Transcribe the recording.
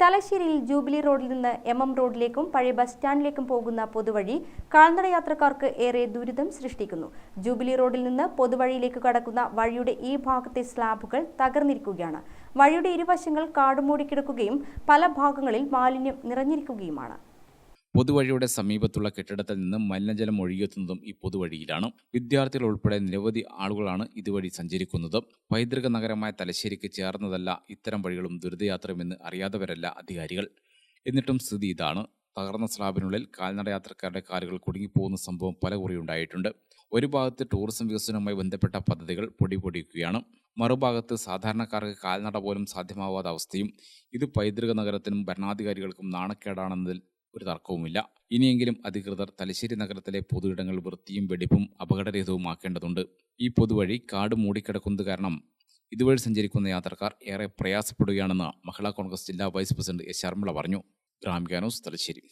തലശ്ശേരിയിൽ ജൂബിലി റോഡിൽ നിന്ന് എം എം റോഡിലേക്കും പഴയ ബസ് സ്റ്റാൻഡിലേക്കും പോകുന്ന പൊതുവഴി കാൽനട യാത്രക്കാർക്ക് ഏറെ ദുരിതം സൃഷ്ടിക്കുന്നു. ജൂബിലി റോഡിൽ നിന്ന് പൊതുവഴിയിലേക്ക് കടക്കുന്ന വഴിയുടെ ഈ ഭാഗത്തെ സ്ലാബുകൾ തകർന്നിരിക്കുകയാണ്. വഴിയുടെ ഇരുവശങ്ങൾ കാടുമൂടിക്കിടക്കുകയും പല ഭാഗങ്ങളിൽ മാലിന്യം നിറഞ്ഞിരിക്കുകയുമാണ്. പൊതുവഴിയുടെ സമീപത്തുള്ള കെട്ടിടത്തിൽ നിന്ന് മലിനജലം ഒഴുകിയെത്തുന്നതും ഈ പൊതുവഴിയിലാണ്. വിദ്യാർത്ഥികൾ ഉൾപ്പെടെ നിരവധി ആളുകളാണ് ഇതുവഴി സഞ്ചരിക്കുന്നത്. പൈതൃക നഗരമായ തലശ്ശേരിക്ക് ചേർന്നതല്ല ഇത്തരം വഴികളും ദുരിതയാത്രയുമെന്ന് അറിയാത്തവരല്ല അധികാരികൾ. എന്നിട്ടും സ്ഥിതി ഇതാണ്. തകർന്ന സ്ലാബിനുള്ളിൽ കാൽനട യാത്രക്കാരുടെ കാറുകൾ കുടുങ്ങിപ്പോകുന്ന സംഭവം പല ഉണ്ടായിട്ടുണ്ട്. ഒരു ഭാഗത്ത് ടൂറിസം വികസനവുമായി ബന്ധപ്പെട്ട പദ്ധതികൾ പൊടിപൊടിക്കുകയാണ് മറുഭാഗത്ത് സാധാരണക്കാർക്ക് കാൽനട പോലും സാധ്യമാവാത്ത അവസ്ഥയും ഇത് പൈതൃക നഗരത്തിനും ഭരണാധികാരികൾക്കും നാണക്കേടാണെന്നതിൽ ഒരു തർക്കവുമില്ല. ഇനിയെങ്കിലും അധികൃതർ തലശ്ശേരി നഗരത്തിലെ പൊതുയിടങ്ങൾ വൃത്തിയും വെടിപ്പും അപകടരഹിതവുമാക്കേണ്ടതുണ്ട്. ഈ പൊതുവഴി കാട് മൂടിക്കിടക്കുന്നത് കാരണം ഇതുവഴി സഞ്ചരിക്കുന്ന യാത്രക്കാർ ഏറെ പ്രയാസപ്പെടുകയാണെന്ന് മഹിളാ കോൺഗ്രസ് ജില്ലാ വൈസ് പ്രസിഡന്റ് എസ് ശർമ്മള പറഞ്ഞു. ഗ്രാമിക തലശ്ശേരി.